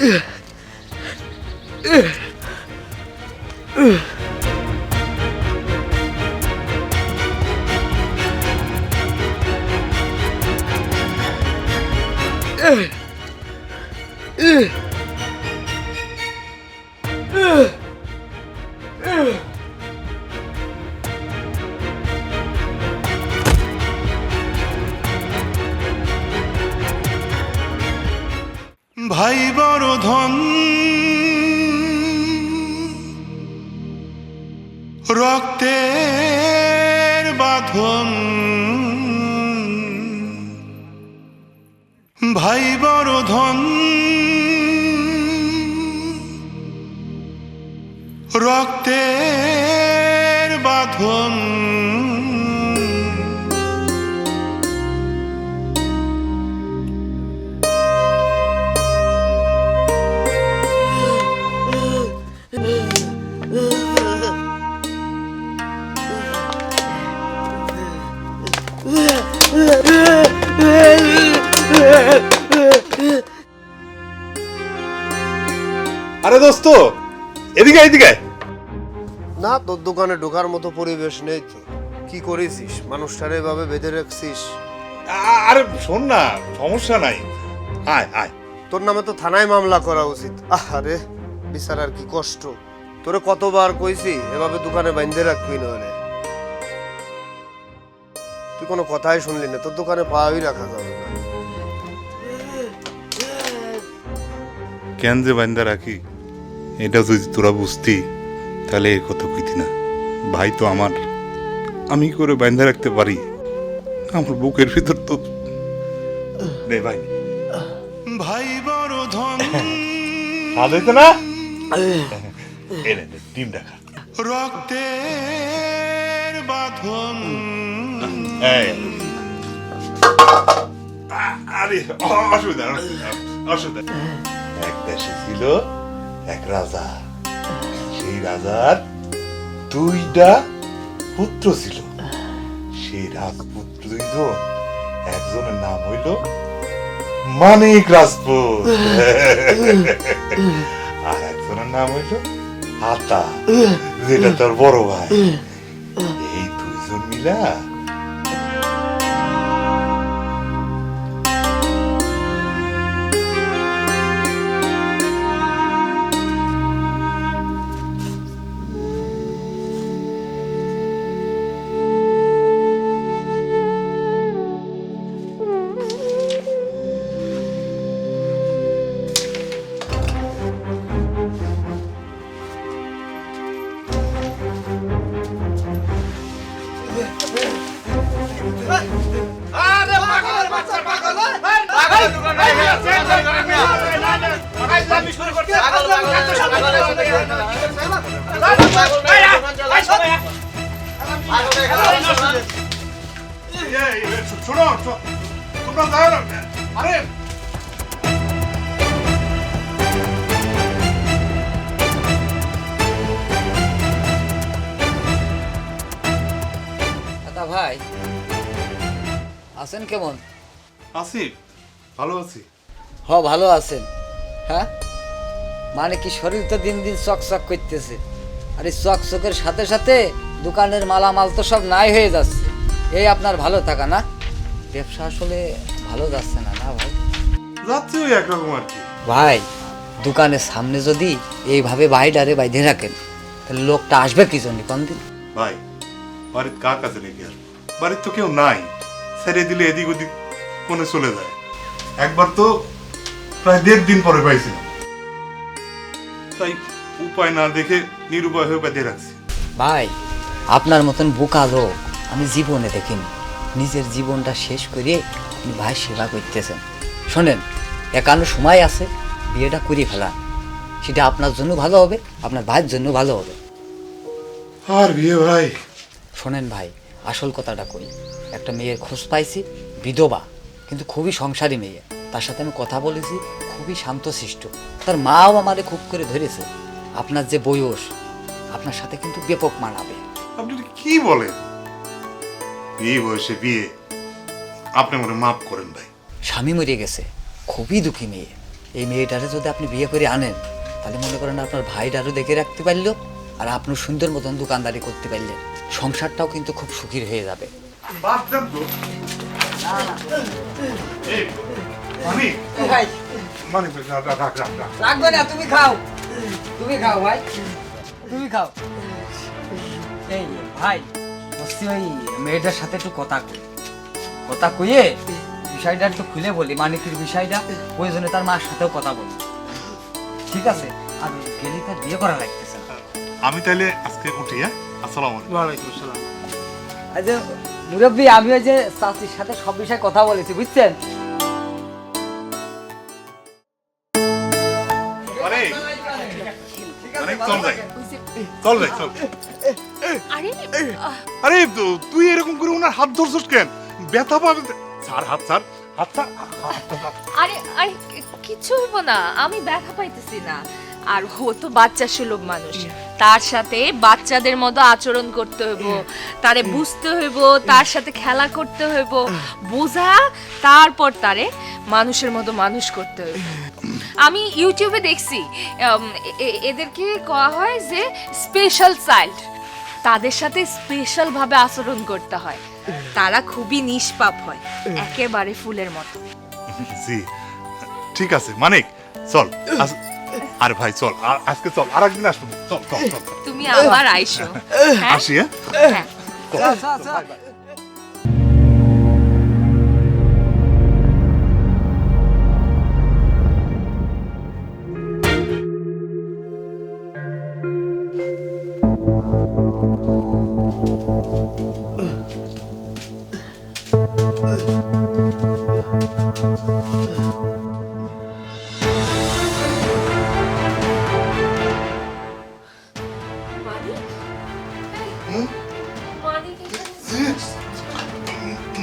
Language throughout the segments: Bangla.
ভাই রক্তের বাঁধন। আরে দোস্ত এদিকে এদিকে। না তোর দোকানে ঢোকার মতো পরিবেশ নেই তো। কি করেছিস? মানুষটারে এভাবে বেঁধে রাখছিস? আরে শোন না সমস্যা নাই। আয় আয়। তোর নামে তো থানায় মামলা করা উচিত। আরে বিচারার কি কষ্ট। তোরে কতবার কইছি এভাবে দোকানে বাইন্ধে রাখবি নইলে। তুই কোনো কথাই শুনলি না তোর দোকানে পাওয়াই রাখা যাবে না। কেন যে বান্দা রাখি? এটা যদি তোরা বুঝতি তাহলে এ কথা কইতি না। ভাই তো আমার। আমি করে বান্ধা রাখতে পারি। আমার বুকের ভিতর তো রে ভাই। ভাই বড় ধন। স্বাদ হইতো না? এনে ডিম দেখা। রক্তের বাঁধন। এই। আরে অসুবিধা অসুবিধা নেই। এক দেশে ছিল এক রাজা। সেই রাজার দুইটা পুত্র ছিল। সেই রাজপুত্র দুইজন, একজনের নাম হইল মানিক রাজপুত। আর একজনের নাম হইল হাতা যেটা তোর বড় ভাই। এই দুইজন মিলা শোনো তোমরা যাও আরে দাদা ভাই আছেন কেমন? আছি ভালো আছি। হ ভালো আছেন। হ্যাঁ? মানে কি শরীর তো দিন দিন চকচক করতেছে। আর এই চকচকের সাথে সাথে দোকানের মালামাল তো সব নাই হয়ে যাচ্ছে। এই আপনার ভালো থাকা না? ব্যবসা আসলে ভালো যাচ্ছে না না ভাই? যাচ্ছে ওই একরকম আর কি। ভাই দোকানের সামনে যদি এইভাবে বাইডারে বাইধে রাখেন তাহলে লোকটা আসবে কি জন্য কোন দিন ভাই বাড়ির কার কাছে রেখে আসব? বাড়ির তো কেউ নাই। ছেড়ে দিলে এদিক ওদিক কোনে চলে যায়। একবার তো প্রায় দেড় দিন পরে পাইছিলাম। তাই উপায় না দেখে নিরুপায় হয়ে বেঁধে রাখছি। ভাই আপনার মতন বোকা লোক আমি জীবনে দেখিনি। নিজের জীবনটা শেষ করে আপনি ভাই সেবা করতেছেন। শোনেন একান্ন সময় আছে বিয়েটা করে ফেলান। সেটা আপনার জন্য ভালো হবে আপনার ভাইয়ের জন্য ভালো হবে। আর বিয়ে ভাই? শোনেন ভাই আসল কথাটা কই। একটা মেয়ের খোঁজ পাইছি বিধবা কিন্তু খুবই সংসারী মেয়ে। তার সাথে আমি কথা বলেছি খুবই শান্তশিষ্ট। তার মাও আমারে খুব করে ধরেছে। আপনার যে বয়স আপনার সাথে কিন্তু ব্যাপক মানাবে। কি বলেন এই বয়সে বিয়ে আপনি মনে মাফ করেন ভাই। স্বামী মরে গেছে খুবই দুঃখী মেয়ে। এই মেয়েটারে যদি আপনি বিয়ে করে আনেন তাহলে মনে করেন আপনার ভাইটারও দেখে রাখতে পারল আর আপনার সুন্দর মতন দোকানদারি করতে পারলেন। সংসারটাও কিন্তু খুব সুখীর হয়ে যাবে। মানি। মানি রাখবে না তুমি খাও। তুমি খাও ভাই। তুমি খাও। এই ভাই বলছি ওই মেয়েটার সাথে একটু কথা কই। কথা কইয়ে বিষয়টা একটু খুলে বলি মানিকের বিষয়টা ওই জন্য তার মার সাথেও কথা বলি। ঠিক আছে? আর গেলি তার বিয়ে করা লাগতেছে আমি তাহলে আজকে উঠি হ্যাঁ? আসসালামু আলাইকুম। ওয়ালাইকুম আসসালাম। আচ্ছা মুরব্বী আমি ওই যে চাচির সাথে সব বিষয়ে কথা বলেছি বুঝছেন? চল যাই চল যাই চল। আরে আরে তুই এরকম করে ওনার হাত ধরছিস কেন? ব্যথা পাবে স্যার হাত স্যার হাত স্যার আরে আরে কি- কিচ্ছু হইব না আমি ব্যথা পাইতেছি না। আর ও তো বাচ্চা সুলভ মানুষ। তার সাথে বাচ্চাদের মতো আচরণ করতে হইব তারে বুঝতে হইব তার সাথে খেলা করতে হইব বোঝা তারপর তারে মানুষের মতো মানুষ করতে হইব। আমি ইউটিউবে দেখছি এদেরকে কয়া হয় যে স্পেশাল চাইল্ড তাদের সাথে স্পেশাল ভাবে আচরণ করতে হয়। তারা খুবই নিষ্পাপ হয় একেবারে ফুলের মতো। জি ঠিক আছে মানিক চল আর ভাই চল আর- আজকে চল আর একদিন আসব। চল চল চল। তুমি আবার আইসো হ্যাঁ? আসি হ্যাঁ? হ্যাঁ।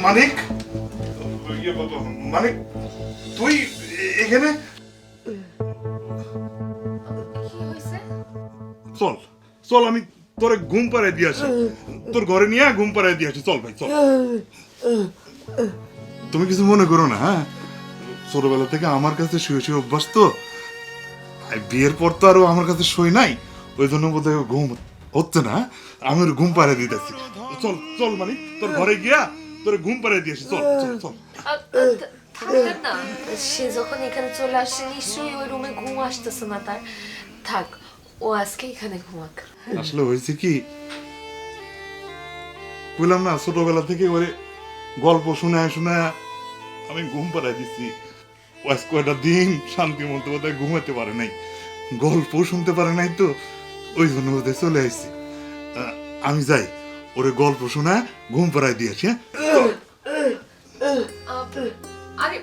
মানিক? মানিক? তুই এখানে? ঘুম পাড়ায় দিয়ে আসি। তোর ঘরে নিয়ে ঘুম পাড়ায় দিয়ে আসি। চল ভাই, চল। তুমি কিছু মনে করো না হ্যাঁ? ছোটবেলা থেকে আমার কাছে শুয়ে শুয়ে অভ্যাস তো। বিয়ের পর তো আরও আমার কাছে সই নাই। ওই জন্য বোধ হয় ঘুম হচ্ছে না আমি ওর ঘুম পাড়ায় দিতেছি চল চল মানে তোর ঘরে গিয়া তোর ঘুম পাড়ায় দিয়ে আসি। চল চল চল। সে যখন এখানে চলে আসছে নিশ্চয়ই ওই রুমে ঘুম আসতেছে না তার। থাক। ও আজকে এখানে ঘুমাক। আসলে হয়েছে কি? বললাম না ছোটবেলা থেকে ওরে গল্প শোনায় শোনায় আমি ঘুম পাড়ায় দিচ্ছি ও আজ কয়টা দিন শান্তি মতো বোধহয় ঘুমাতে পারে নাই গল্প শুনতে পারে নাই তো ওই জন্য চলে আসছি আমি যাই ওরে গল্প শোনায় ঘুম পাড়ায় দিয়েছি হ্যাঁ? আরে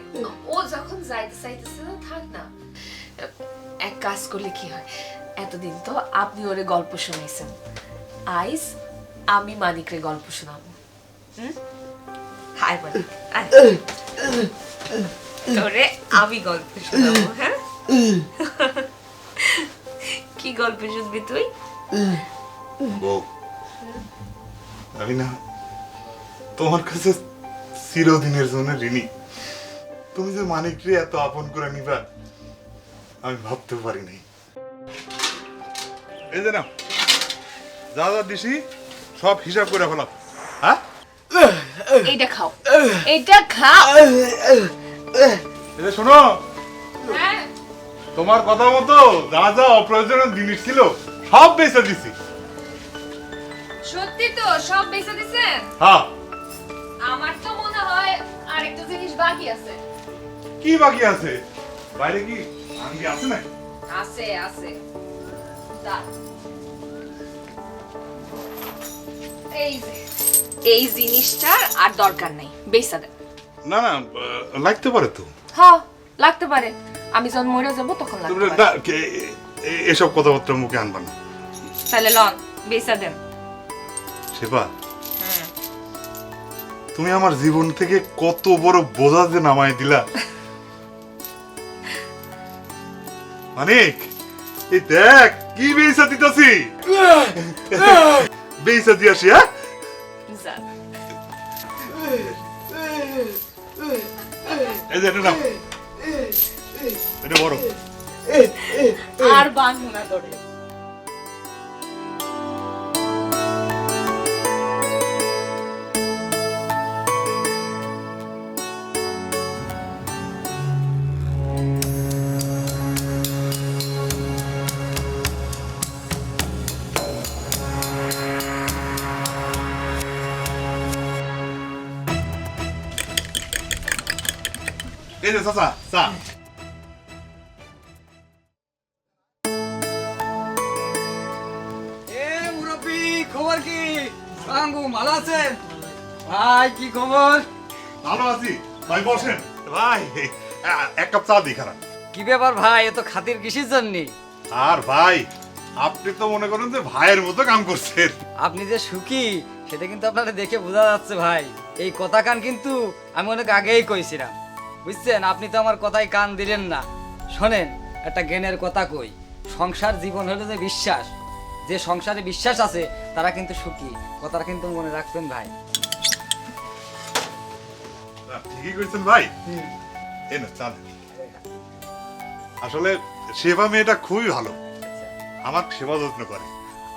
ও যখন যাইতে চাইতেছে না থাক না। এক কাজ করলে কি হয়? এতদিন তো আপনি ওরে গল্প শুনাইছেন আইস, আমি মানিকরে গল্প শোনাবো। হাই মানিক তোরে আমি গল্প শোনাবো হ্যাঁ? কি গল্প শুনবি তুই? বউ, আমি না তোমার কাছে চিরদিনের জন্য ঋণী। তুমি যে মানিকরে এত আপন করে নিবা, আমি ভাবতে পারি নাই। এই যে নাও। যা যা দিছি সব হিসাব করে ফেলাম হ্যাঁ? এইটা খাও। এইটা খাও। এই শোনো হ্যাঁ। তোমার কথা মতো যা যা অপ্রয়োজনীয় জিনিস ছিল সব বেঁচে দিছি। সত্যি তো সব বেঁচে দিছেন হ্যাঁ। আমার তো মনে হয় আরেকটা জিনিস বাকি আছে। কি বাকি আছে? বাইরে কি আঙ্গি আছে না আছে আছে। দাঁড়। এই যে এই জিনিসটার আর দরকার নেই। বেচা দেন না না লাগতে পারে তো। হ্যাঁ লাগতে পারে। আমি যখন মরে যাব তখন লাগতে তোমরা পারে। না, এসব কথাবার্তা মুখে আনবা না। তাহলে লন বেচা দেন সেবা তুমি আমার জীবন থেকে কত বড় বোঝা যে নামায় দিলা। মানিক এই দেখ কি বেইসা দিতাছি। বেইসা দিয়াছি হ্যাঁ? এই যে এটা নাও। এটা বড়। আর বাঁধবো না তোরে। চাচা চা খবর কি বাঙ্গু ভালো আছেন ভাই কি খবর ভালো আছি ভাই বসেন ভাই এক কাপ চা দিই খারাপ কি ব্যাপার ভাই এত খাতির কিসের জন্য আর ভাই আপনি তো মনে করেন যে ভাইয়ের মতো কাম করছেন আপনি যে সুখী সেটা কিন্তু আপনারা দেখে বোঝা যাচ্ছে ভাই। এই কথা কান কিন্তু আমি অনেক আগেই কইছিলাম। বুঝছেন আপনি তো আমার কথায় কান দিলেন না। শোনেন একটা জ্ঞানের কথা কই। সংসার জীবন হলো যে বিশ্বাস। যে সংসারে বিশ্বাস আছে তারা কিন্তু সুখী। কথাটা কিন্তু মনে রাখবেন ভাই। ঠিকই করেছেন ভাই। এই না আসলে সেবা মেয়েটা খুবই ভালো। আমার সেবা যত্ন করে।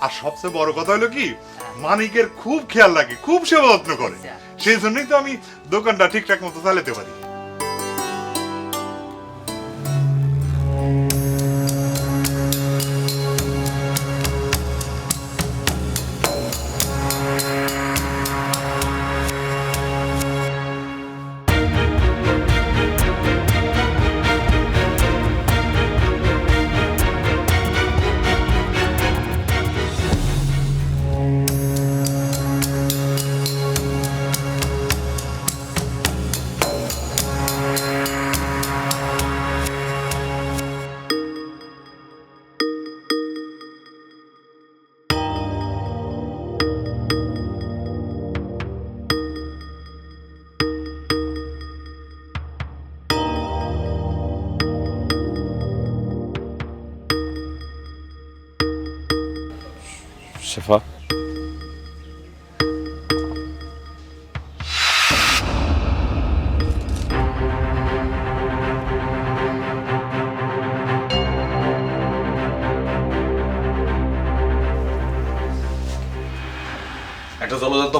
আর সবচেয়ে বড় কথা হলো কি মানিকের খুব খেয়াল রাখে খুব সেবা যত্ন করে। আচ্ছা। সেই জন্যই তো আমি দোকানটা ঠিকঠাক মতো চালাতে পারি।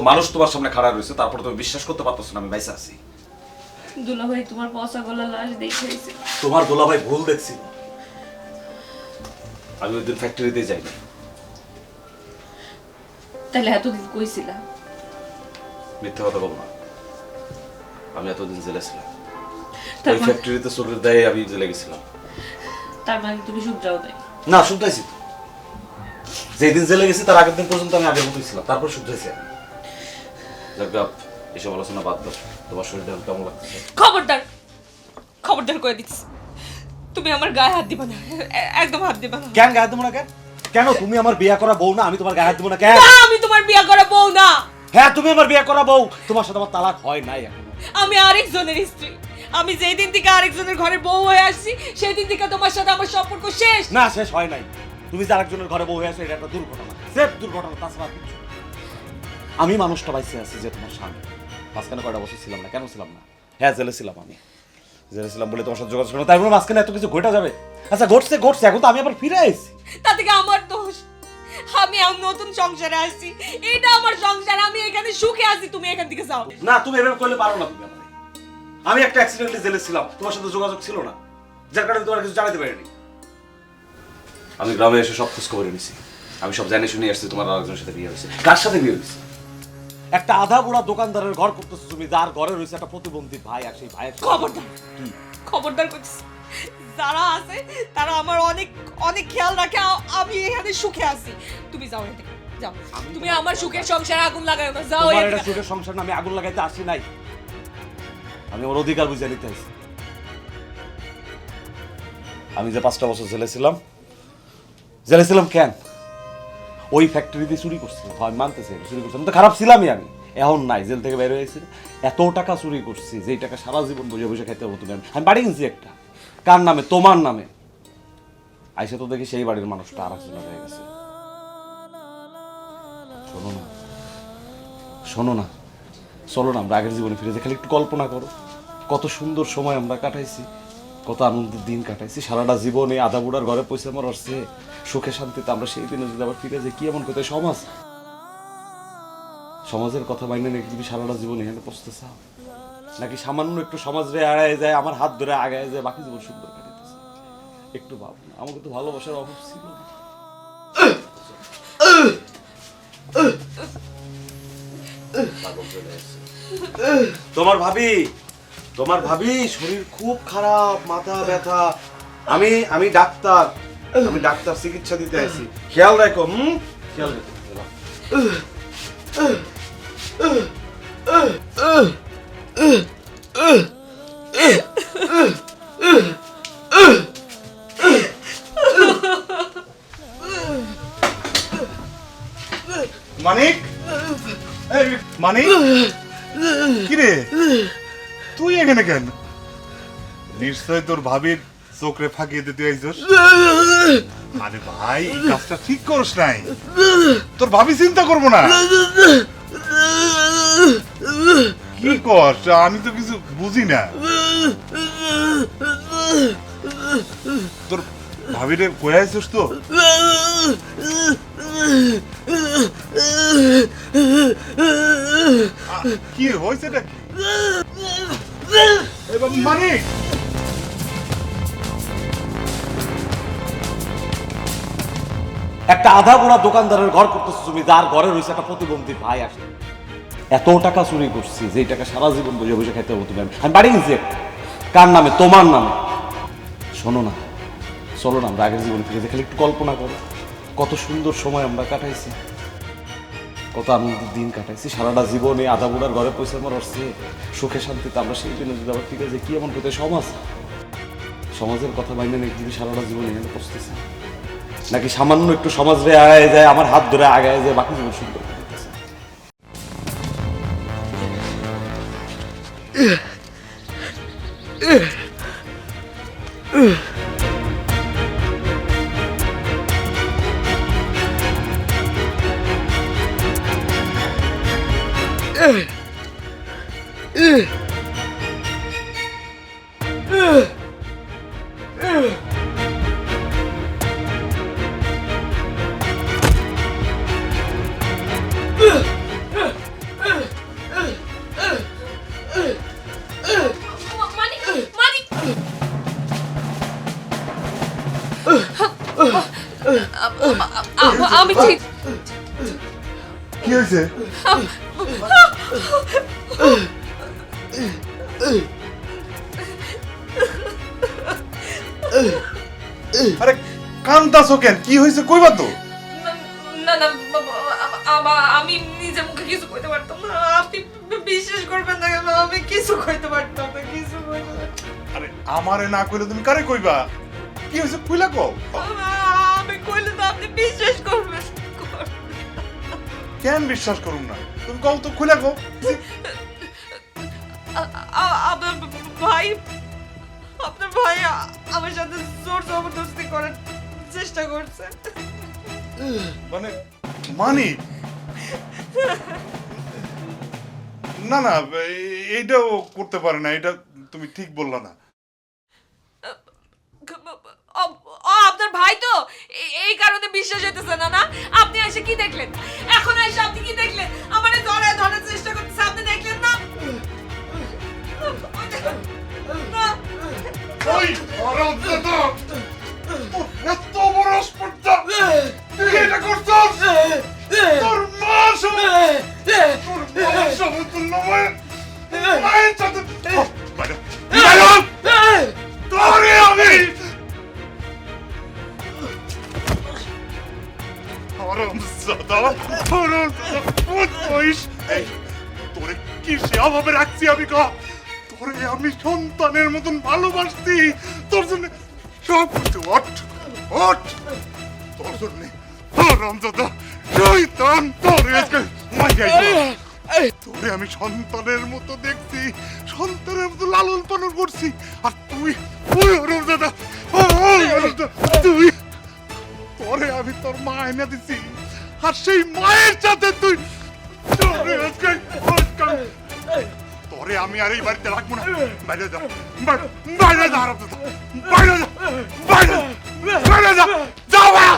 মানুষ তোমার সামনে খাড়া রয়েছে তারপর তুমি বিশ্বাস করতে পারতেছো না আমি বাইসে আছি। দুলাভাই তোমার পচা গলা লাশ দেখেছে তোমার দোলাভাই ভুল দেখছিল আমি ওই দিন ফ্যাক্টরিতে যাইনি। তাহলে এতদিন কইছিলা মিথ্যে কথা বল না। আমি এতদিন জেলে ছিলাম। ওই মানে- ফ্যাক্টরিতে চোরের দায়ে আমি জেলে গেছিলাম। তার মানে তুমি যাও তাই না শুনতেছি যেদিন জেলে গেছি তার আগের দিন পর্যন্ত আমি আগের মতোই ছিলাম। তারপর শুনতেছি আমি। যাক এসব আলোচনা বাদ দাও। তোমার শরীরটা কেমন লাগতেছে? খবরদার খবরদার করে দিচ্ছি। তুমি আমার গায়ে হাত দিবা না একদম হাত দিবা না। কেন গায়ে দেবো না কেন কেন তুমি আমার বিয়ে করা বউ না? আমি তোমার গায়ে হাত দেবো না কেন না, আমি তোমার বিয়ে করা বউ না। হ্যাঁ তুমি আমার বিয়ে করা বউ। তোমার সাথে আমার তালাক হয় নাই এখনও। আমি আরেকজনের স্ত্রী। আমি যেই দিন থেকে আরেকজনের ঘরে বউ হয়ে আসছি সেই দিন থেকে তোমার সাথে আমার সম্পর্ক শেষ। না শেষ হয় নাই। তুমি যে আরেকজনের ঘরে বউ হয়ে আছো এটা একটা দুর্ঘটনা। সেফ দুর্ঘটনা তাছাড়া না। আমি মানুষটা বাইসে আছি যে তোমার স্বামী মাঝখানে কয়টা বছর ছিলাম না? কেন ছিলাম না? হ্যাঁ জেলে ছিলাম আমি। জেলে ছিলাম বলে তোমার সাথে যোগাযোগ করো তাই বলে মাঝখানে এত কিছু ঘটে যাবে? আচ্ছা ঘটছে ঘটছে। এখন তো আমি আবার ফিরে এসেছি তা থেকে আমার দোষ। আমি এখন নতুন সংসারে আসছি এটা আমার সংসার। আমি এখানে সুখে আছি। তুমি এখান থেকে যাও। না তুমি এভাবে করলে পারো না তুমি আমারে। আমি একটা অ্যাক্সিডেন্টলি জেলে ছিলাম। তোমার সাথে যোগাযোগ ছিল না। যার কারণে তোমার কিছু জানাতে পারিনি। আমি গ্রামে এসে সব খোঁজ খবর নিছি। আমি সব জানি শুনে আসছি তোমার আরেকজনের সাথে বিয়ে হয়েছে। কার সাথে বিয়ে হয়েছে? একটা আধা বুড়া দোকানদারের ঘর করতেছো তুমি যার ঘরে রয়েছে একটা প্রতিবন্ধী ভাই আর সেই ভাইয়ের খবরদার। কি? খবরদার করছিস? যারা আছে তারা আমার অনেক অনেক খেয়াল রাখে আ- আমি এখানে সুখে আছি। তুমি যাও এখান থেকে যাও। তুমি আমার সুখের সংসারে আগুন লাগাও না যাও তোমার এখান এটা থেকে। সুখের সংসার না আমি আগুন লাগাইতে আসি নাই। আমি ওর অধিকার বুঝে নিতে আসি। আমি যে পাঁচটা বছর জেলে ছিলাম জেলে ছিলাম কেন? ওই ফ্যাক্টরিতে চুরি করছি হয় মানতেছে চুরি করছি। তো খারাপ ছিলামই আমি। এখন নাই, জেল থেকে বের হয়েছি। এত টাকা চুরি করছি, যেই টাকা সারা জীবন বসে বসে খাইতে হতো না আমি বাড়ি কিনছি একটা। কার নামে? তোমার নামে। আইসে তো দেখি সেই বাড়ির মানুষটা আর একজনের হয়ে গেছে। শোনো না। শোনো না। চলো না, আমরা আগের জীবনে ফিরে যাই। খালি একটু কল্পনা করো। কত সুন্দর সময় আমরা কাটাইছি। কত আনন্দের দিন কাটাইছি। সারাটা জীবন এই আধা বুড়ার ঘরে পয়সা আমার আসছে সুখে শান্তিতে আমরা সেই দিনে যদি আবার ফিরে যাই কি এমন কোথায় সমাজ? সমাজের কথা বাইনে নাকি তুমি সারাটা জীবন এখানে পৌঁছতে চাও? নাকি সামান্য একটু সমাজ রে আগায় যায় আমার হাত ধরে আগায় যায় বাকি জীবন সুন্দর কাটাইতেছে একটু ভাব না আমাকে তো ভালোবাসার অভাব ছিল তোমার ভাবি! তোমার ভাবি শরীর খুব খারাপ, মাথা ব্যথা। আমি আমি ডাক্তার আমি ডাক্তার চিকিৎসা দিতে আছি খেয়াল রাখো, হুম? খেয়াল রাখো মানিক? মানিক? কিরে তুই এখানে কেন? নিশ্চয় তোর ভাবির চোখরে ফাঁকিয়ে দিতে আইছস। আরে ভাই, এই কাজটা ঠিক করস নাই। তোর ভাবি চিন্তা করব না। কি কর আমি তো কিছু বুঝি না। তোর ভাবিরে কয়ে আইছস তো? কি হয়েছে মানিক একটা আধা গোড়া দোকানদারের ঘর করতেছো তুমি, যার ঘরে রয়েছে একটা প্রতিবন্ধী ভাই আসে। এত টাকা চুরি করছি যে টাকা সারা জীবন বসে বসে খাইতে হতো না আমি বাড়ি গেছি কার নামে? তোমার নামে। শোনো না, চলো না, আমরা আগের জীবন ফিরে। খালি একটু কল্পনা করো। কত সুন্দর সময় আমরা কাটাইছি। কত আনন্দের দিন কাটাইছি সারাটা জীবনে আধা বুড়ার ঘরে পয়সা আমার আসছে সুখে শান্তিতে আমরা সেই দিনে যদি আবার ফিরে যাই কি এমন কোথায় সমাজ সমাজের কথা বাইনে নাকি সারাটা জীবন এখানে পৌঁছতেছে নাকি সামান্য একটু সমাজ রে আগায় যায় আমার হাত ধরে আগায় যায় বাকি জীবন সুন্দর কাটাইতেছে। আরে কান্দাছো কেন? কি হয়েছে কইবা তো? না না আমি নিজে মুখে কিছু কইতে পারতাম না। আপনি বিশ্বাস করবেন না আমি কিছু কইতে পারতাম না কিছু কইতে আরে আমারে না কইলে তুমি কারে কইবা? কি হয়েছে কইলা কও? আমি কইলে তো আপনি বিশ্বাস করবেন কেন বিশ্বাস করুম না? তুমি কও তো খুলে কও। আ- আ- আপনার ভাই আপনার ভাই আমার সাথে জোর জবরদস্তি করার চেষ্টা করছে মানে মানে না না এইটাও করতে পারে না এটা তুমি ঠিক বললা না ও আপনার ভাই তো এই কারণে বিশ্বাস হইতেছে না না আপনি এসে কি দেখলেন এখন এসে আপনি কি দেখলেন আমারে ধরে ধরার চেষ্টা করতেছে আপনি দেখলেন। না ওই তোর এত বড় স্পর্ধা তুই এটা করছস? তোর মা সবে তোর মা সবে তোর নামে মায়ের সাথে তোরে আমি বইস এই, তোরে কি সেভাবে রাখছি আমি কা তোরে আমি সন্তানের মতন ভালোবাসছি তোর জন্য সব কিছু ওঠ ওঠ। তোর জন্য রামদাদা শৈতান তোরে আজকে তোরে আমি সন্তানের মতো দেখছি সন্তানের মতো লালন পালন করছি আর তুই ওই রামদাদা তুই তোরে আমি তোর মা এনে দিছি আর সেই মায়ের সাথে তুই তোরে আজকে তোরে আমি আর এই বাড়িতে রাখব না। বাইরে যা বাই- বাইরে যা দাদা বাইরে যা, বাইরে বাইরে যা, যাও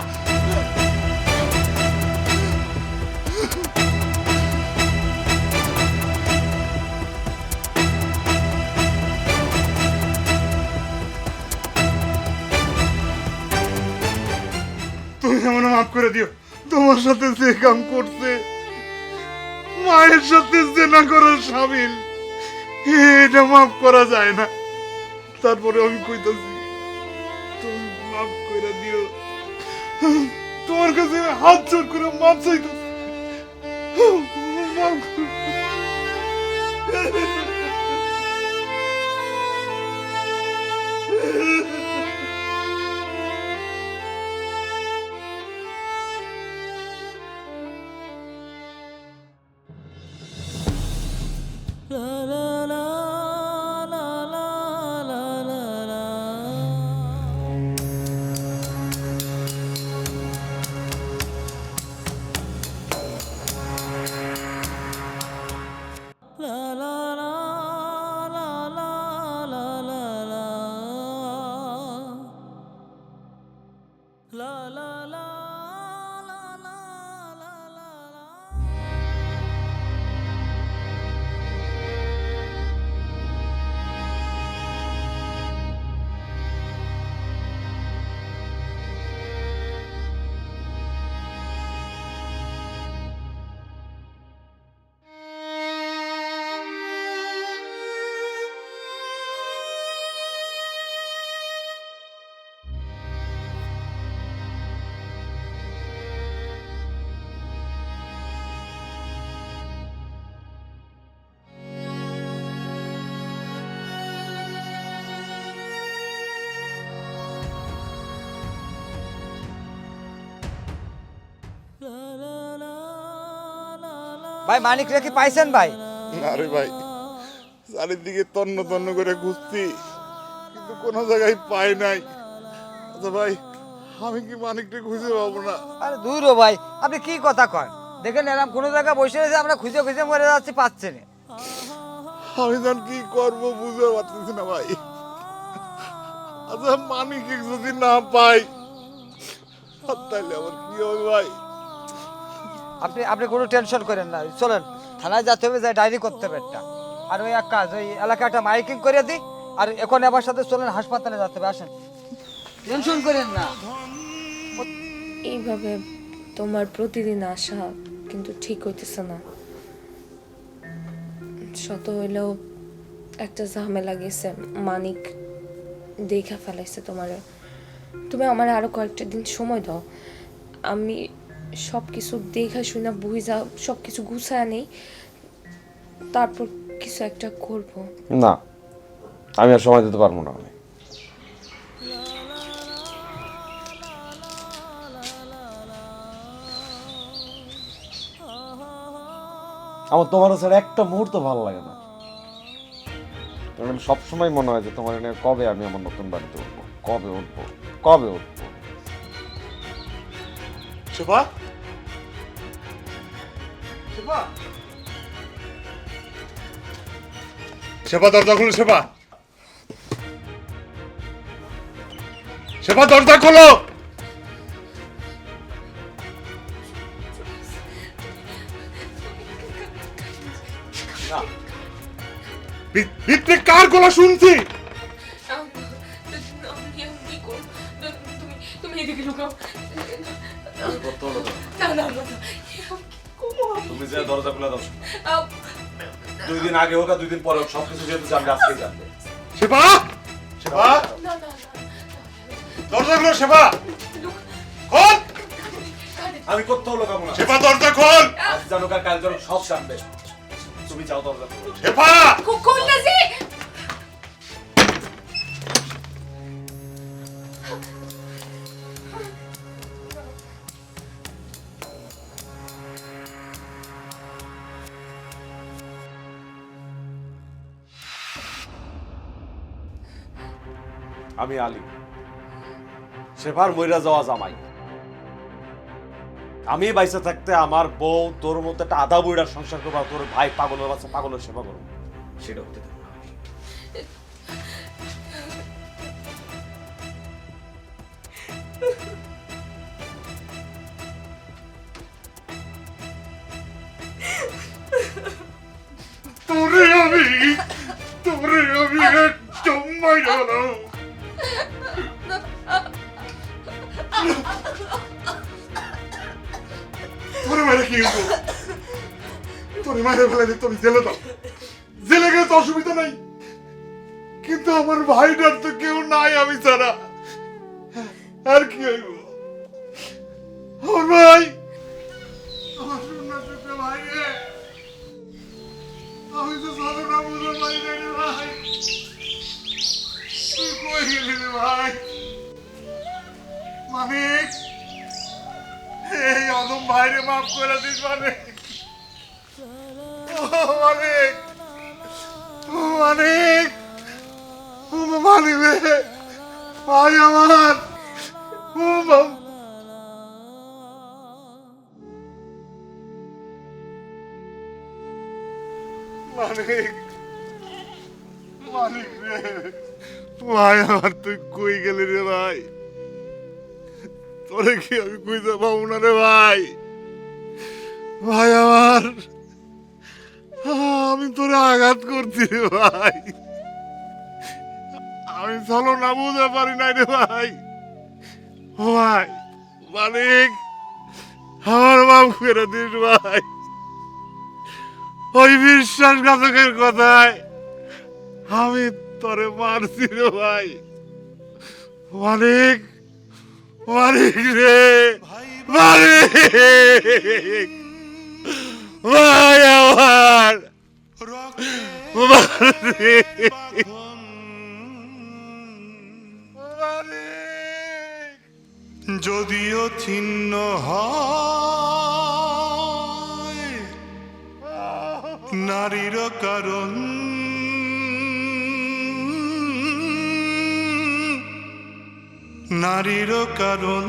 তুমি এমন মাফ করে দিও। তোমার সাথে যে কাম করছে, মায়ের সাথে যে না করার সামিল। এটা মাফ করা যায় না। তারপরে আমি কইতাছি, তুমি মাফ করে দিও। তোমার কাছে হাত জোর করে মাফ চাইতাছি। মাফ ভাই মানিক রেখে পাইছেন ভাই? আরে ভাই চারিদিকে তন্ন তন্ন করে খুঁজছি কিন্তু কোনো জায়গায় পাই নাই। আচ্ছা ভাই আমি কি মানিকটা খুঁজে পাবো না? আরে দূর ও ভাই আপনি কি কথা কন? দেখেন এরকম কোনো জায়গায় বসে রয়েছে আমরা খুঁজে খুঁজে মরে যাচ্ছি পাচ্ছে না। আমি যখন কি করব বুঝতে পারতেছি না ভাই। আচ্ছা মানিক যদি না পাই তাহলে আমার কি হবে ভাই? আপনি আপনি কোনো টেনশন করেন না। চলেন, থানায় যেতে হবে, যাই ডায়েরি করতে হবে একটা। আর ওই এক কাজ, ওই এলাকাটা মাইকিং করে দিই, আর এখন আমার সাথে চলেন, হাসপাতালে যেতে হবে, আসেন। টেনশন করেন না। এইভাবে তোমার প্রতিদিন আসা কিন্তু ঠিক হইতেছে না। শত হইলেও একটা ঝামেলা গেছে, মানিক দেখা ফেলাইছে তোমারে। তুমি আমার আরও কয়েকটা দিন সময় দাও। আমি সব কিছু দেখা শুনে বুঝা সব কিছু গুছায় নেই তারপর কিছু একটা করব। না, আমি আর সময় দিতে পারব না আমি। আমার তোমার ছাড়া একটা মুহূর্ত ভালো লাগে না। সবসময় মনে হয় যে তোমার কবে আমি আমার নতুন বাড়িতে উঠবো? কবে উঠবো? কবে উঠবো? সেবা সেবা দরজা খুলো সেবা সেবা দরজা খোলো। ভিতরে কার গলা শুনছি? তুমি তুমি এদিকে লুকাও। না না না তুমি যে দরজা খুলে দাও দুই দিন আগে হোক আর দুই দিন পরে হোক সবকিছু যেহেতু জানবে। আজকে জানবে সেবা সেবা দরজা খোলো সেবা খোল! আমি কোথাও লোকাবো না। সেবা দরজা খোল! আজ জানুক আর কাল জানুক সব জানবে। তুমি যাও দরজা খুলো। সেবা খুলনা আমি আলী। সেবার মইরা যাওয়া জামাই। আমি বাইসে থাকতে আমার বউ তোর মতো একটা আধা বইটার সংসার করব তোর ভাই পাগলের বাচ্চা পাগলের সেবা করব সেটা হতে দেবো তোরে আমি তোরে আমি একদম মাইরা তোরে মাইরা কি হইতো তোরে মাইরা ফেলে দিত আমি জেলে দাও জেলে গেলে তো অসুবিধা নাই। কিন্তু আমার ভাইটার তো কেউ নাই আমি ছাড়া। আর কি হইব? আমার ভাই! আমার ভাই আমি তো ভাই। ভাই? মানিক এই অদম ভাইরে মাফ করে দিস মানিক ও মানিক মানিক রে। ভাই আমার। মানিক মানিক রে। ভাই আমার, তুই কই গেলি রে ভাই? তোরে কি আমি কইতে পাবো না রে ভাই? ভাই আমার, আমি তোরে আঘাত করছি রে ভাই। আমি চলো না, বুঝতে পারি নাই রে ভাই। ও ভাই, মালিক, আমার মাফ করে দিস ভাই। ওই বিশ্বাসঘাতকের কথায় আমি তোরে মারছি রে ভাই। মালিক মালিক রে মালিক। ভাই আমার। মালিক। যদিও ছিন্ন হয় নারীর কারণ নারীর কারণ